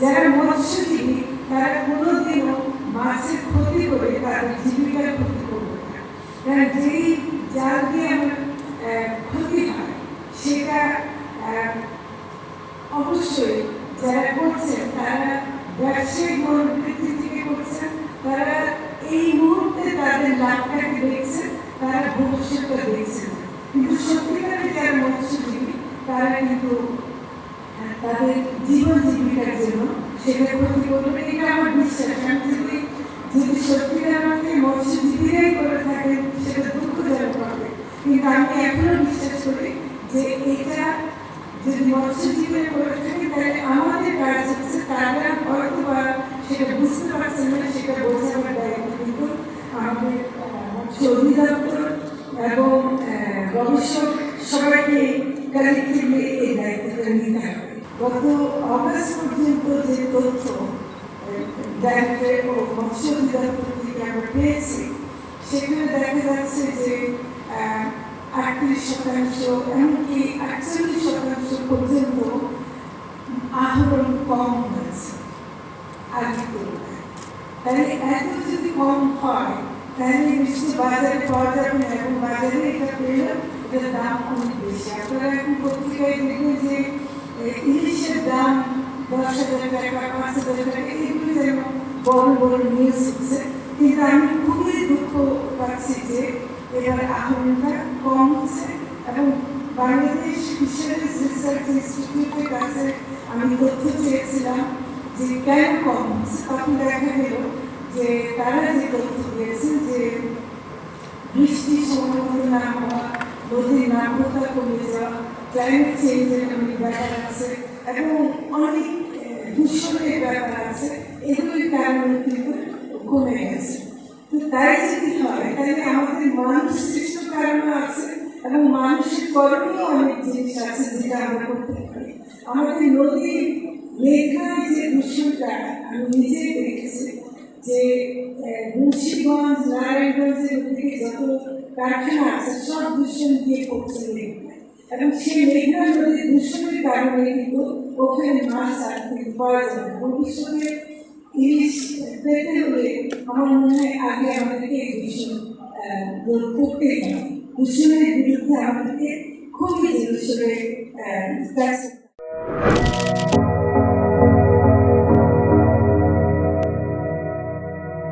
যারা মৎস্যজীবী, তারা কোনোদিনও মাছের ক্ষতি করে তাদের জীবিকার ক্ষতি করবে না যেই জাল দিয়ে ক্ষতি হয়, সেটা অবশ্যই যারা করছেন, তারা ব্যবসায়িক মনোবৃত্তি থেকে করছেন, তারা এই মুহূর্তে তাদের লাভটাকে দেখছেন, তারা ভবিষ্যৎটা দেখছেন। কিন্তু সত্যিকারের যারা মৎস্যজীবী, তারা কিন্তু তাদের জীবন জীবিকার জন্য সেটা ক্ষতি করবে। এটা আমার বিশ্বাস আমি যদি যদি সত্যিকার অর্থে মৎস্যজীবীরাই করে থাকেন, সেটা দুঃখজনক হবে কিন্তু আমি এখনও বিশ্বাস করি যে এটা যদি মৎস্যজীবী করে থাকে, তাহলে আমাদের কাজ হচ্ছে তারা হয়তো বা সেটা বুঝতে পারছেন না, সেটা বোঝাবার দায়িত্ব কিন্তু আমাদের অধিদপ্তর এবং গবেষক সবাইকে কালেক্টিভলি এই দায়িত্বটা নিতে হবে গত অগস্ট পর্যন্ত যে তথ্য ডাইরেক্টর ও মৎস্য অধিদপ্তর থেকে আমরা পেয়েছি সেখানে দেখা যাচ্ছে যে আহ, আটত্রিশ শতাংশ এমনকি আটচল্লিশ শতাংশ পর্যন্ত আহরণ কম হয়েছে আগের তুলনায় তাহলে এত যদি কম হয় তাহলে নিশ্চয়ই বাজারে পাওয়া যাবে না এবং বাজারে এটা পেলে এটার দাম অনেক বেশি আপনারা এখন পত্রিকায় দেখবেন যে ইলিশের দাম দশ হাজার টাকা পাঁচ হাজার টাকা এগুলো যেন বড় বড় নিউজ হচ্ছে কিন্তু আমি খুবই দুঃখ পাচ্ছি যে এবার আহরণটা কম হচ্ছে এবং বাংলাদেশ ফিশারিজ রিসার্চ ইনস্টিটিউটের কাছে আমি তথ্য চেয়েছিলাম যে কেন কম হচ্ছে তখন দেখা গেল যে তারা যে তথ্য দিয়েছে যে বৃষ্টি সময় না হওয়া নদীর নাব্যতা কমে যাওয়া ক্লাইমেট চেঞ্জের অনেক ব্যাপার আছে এবং অনেক দূষণের ব্যাপার আছে এগুলির কারণে কিন্তু কমে গেছে। তো তাই যদি হয়, তাহলে আমাদের মানুষ সৃষ্ট কারণও আছে এবং মানুষের করণীয় অনেক জিনিস আছে যেটা আমরা করতে পারি। আমাদের নদীর মেঘনায় যে দূষণটা আমি নিজেই দেখেছি যে মুন্সিগঞ্জ নারায়ণগঞ্জের দিকে যত কারখানা আছে সব দূষণ দিয়ে পড়ছে মেঘনায় এবং সেই মেঘনা নদীর দূষণের কারণে কিন্তু ওখানে মাছ আর কিন্তু পাওয়া যায় না ভবিষ্যতে ইলিশ পেতে হলে আমার মনে হয় আগে আমাদেরকে দূষণ রোধ করতেই হবে দূষণের বিরুদ্ধে আমাদেরকে খুবই আহ, কাজ করতে।